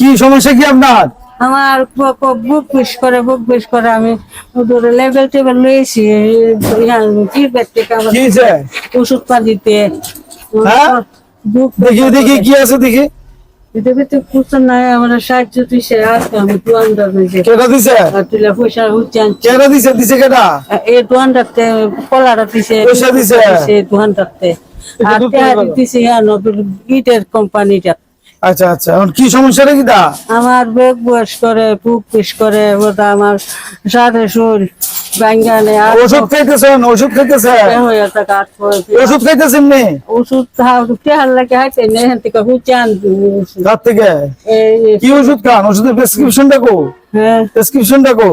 কি সমস্যা কি আপনার? আমার বুক বিষ করে বুক বিষ করে আমি লেভেল টেবিল লয়েছি টিউবের থেকে আমার কি হয়েছে? ওষুধ পা দিতে। হ্যাঁ? দেখি দেখি কি আছে দেখি। হ্যাঁ কোম্পানিটা আচ্ছা আচ্ছা। এখন কি সমস্যাটা কি তা আমার বেগ বয়স করে বুক পিস করে ওটা আমার সাথে ব্যাঙ্গানে আর ওষুধ খাইতেছেন ওষুধ খাইতেছেন? হয়ে ওষুধ খাইতেছেন নি? ওষুধ হাইতে নেই এখান থেকে? হুচান কি ওষুধ খান? ওষুধের প্রেসক্রিপশনটা কো। হ্যাঁ। প্রেসক্রিপশনটা কো।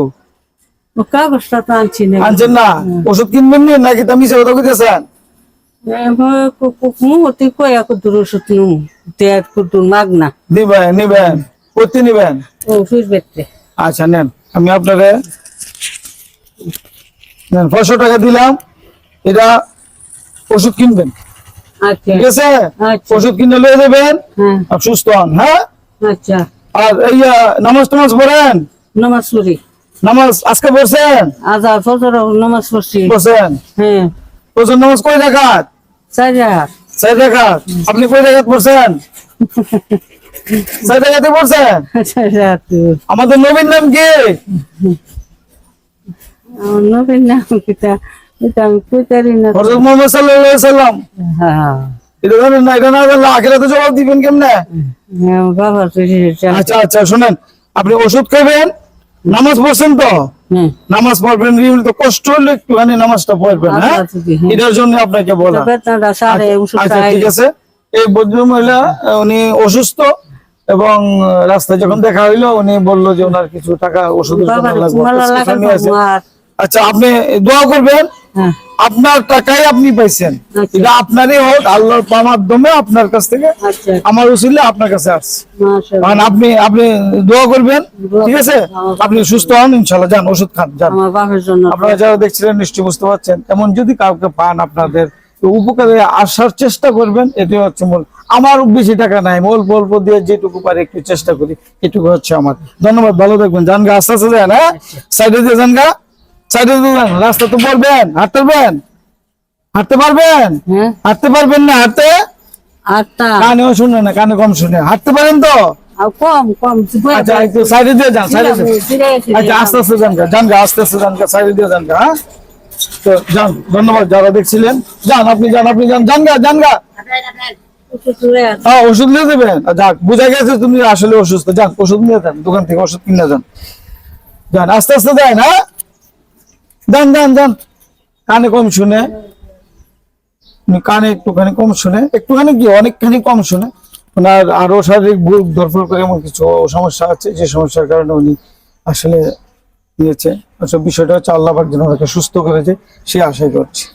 ও কাগজটা তো আনছি না আনছেন না? ওষুধ কিনবেন নি? নাকি তুমি সে কথা কইতেছেন? মুহূর্তে কয়া ওষুধ মাগ না। নিবেন নিবেন ও বেতে আচ্ছা নেন আমি আপনাকে নেন পাঁচশো টাকা দিলাম। এটা ওষুধ কিনবেন। আচ্ছা। ঠিক আছে? আচ্ছা। ওষুধ কিনে লয়ে দেবেন হ্যাঁ। আর সুস্থ হন হ্যাঁ? আচ্ছা। আর আহ, নামাজ টামাজ পড়েন? নমাজ পড়ি। নামাজ আজকে পড়ছেন? আজা ফজর নমাজ পড়ছি। পড়ছেন? হ্যাঁ। প্রচুর নামাজ কয় দেখাত আপনি পড়ছেন? পড়ছেন? আমাদের নবীন নাম কি? আমার নাম কিতা এটা আমি কইতারি না হযরত মুহাম্মদ সাল্লাল্লাহু আলাইহি সাল্লাম হ্যাঁ। এটা না এটা না জানলে আখিরাতে জবাব দিবেন কেমনে? হ্যাঁ, বাবা আচ্ছা আচ্ছা শুনেন। আপনি ওষুধ খাবেন নামাজ পড়ছেন তো? নামাজ পড়বেন নিয়মিত কষ্ট হলে একটুখানি নামাজটা পড়বেন হ্যাঁ? আচ্ছা, হ্যাঁ। এটার জন্য আপনাকে বলা। ওষুধ আচ্ছা ঠিক আছে। এই বৌদ্ধ মহিলা উনি অসুস্থ এবং রাস্তায় যখন দেখা হইল উনি বলল যে ওনার কিছু টাকা আর আচ্ছা আপনি দোয়া করবেন হ্যাঁ আপনার টাকাই আপনি পাইছেন। আচ্ছা। এটা আপনারই হোক আল্লাহর মাধ্যমে আপনার কাছ থেকে আচ্ছা। আমার উচিলে আপনার কাছে আসছে। কারণ আপনি আপনি দোয়া করবেন ঠিক আছে? আপনি সুস্থ হন ইনশাল্লাহ যান ওষুধ খান যান। আপনারা যারা দেখছিলেন নিশ্চয়ই বুঝতে পারছেন। এমন যদি কাউকে পান আপনাদের উপকারে আসার চেষ্টা করবেন। এটাই হচ্ছে মূল। আমার বেশি টাকা নাই অল্প অল্প দিয়ে যেটুকু পারে একটু চেষ্টা করি। এটুকু হচ্ছে আমার। ধন্যবাদ ভালো থাকবেন। জানগা আস্তে আস্তে যান হ্যাঁ? সাইডে দিয়ে যান গা। সাইডে রাস্তা তো বলবেন হাঁটতে পারবেন? হাঁটতে পারবেন? হ্যাঁ। হাঁটতে পারবেন না হাঁটতে? কানেও শুনে না কানে কম শুনে। হাঁটতে পারেন তো? আর কম কম আচ্ছা একটু সাইডে দিয়ে যান সাইডে দিয়ে ফিরে এসে আচ্ছা আস্তে আস্তে যান যান আস্তে আস্তে যান সাইডে দিয়ে যান হ্যাঁ? তো যান ধন্যবাদ যারা দেখছিলেন। যান আপনি যান আপনি যান যান গা যান গা। ওষুধ হ্যাঁ ওষুধ নিয়ে দেবেন যাক বুঝা গেছে তুমি আসলে অসুস্থ। যান ওষুধ নিয়ে যান দোকান থেকে ওষুধ কিনে যান। যান আস্তে আস্তে যান হ্যাঁ? যান দেন দেন কানে কম শুনে। কানে একটুখানি কম শুনে। একটুখানি কি অনেকখানি কম শুনে। ওনার আরও শারীরিক ভুল ধরফর করে এমন কিছু সমস্যা আছে, যে সমস্যার কারণে উনি আসলে নিয়েছে। আচ্ছা বিষয়টা হচ্ছে আল্লাহ যেন ওনাকে সুস্থ করেছে, সে আশাই করছি।